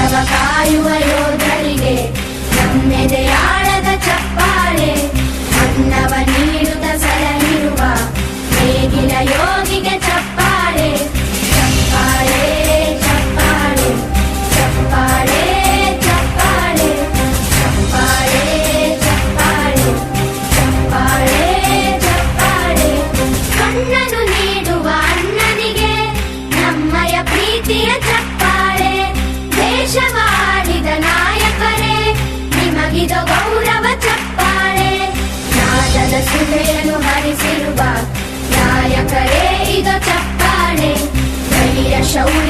ದೇಶವ ಕಾಯುವ ಯೋಧರಿಗೆ ನಮ್ಮೆದೆಯಾಳದ ಚಪ್ಪಾಳೆ. ಅನ್ನವ ನೀಡುತ್ತ ಸಲಹಿರುವ ನೇಗಿನ ಯೋಗಿಗೆ ಚಪ್ಪಾಳೆ. ಚಪ್ಪಾಳೆ ಚಪ್ಪಾಳೆ ಚಪ್ಪಾಳೆ ಚಪ್ಪಾಳೆ. ಚಪ್ಪಾಳೆ ಚಪ್ಪಾಳೆ ಚಪ್ಪಾಳೆ ಚಪ್ಪಾಳೆ. ಕಣ್ಣನು ನೀಡುವ ಅನ್ನನಿಗೆ ನಮ್ಮಯ ಪ್ರೀತಿಯ ಚಪ್ಪಾಳೆ. ಸುಧೆಯನ್ನು ಹರಿಸಿರುವ ನಾಯಕರೇ ಇದು ಚಪ್ಪಾಳೆ. ಧೈರ್ಯ ಶೌರ್ಯ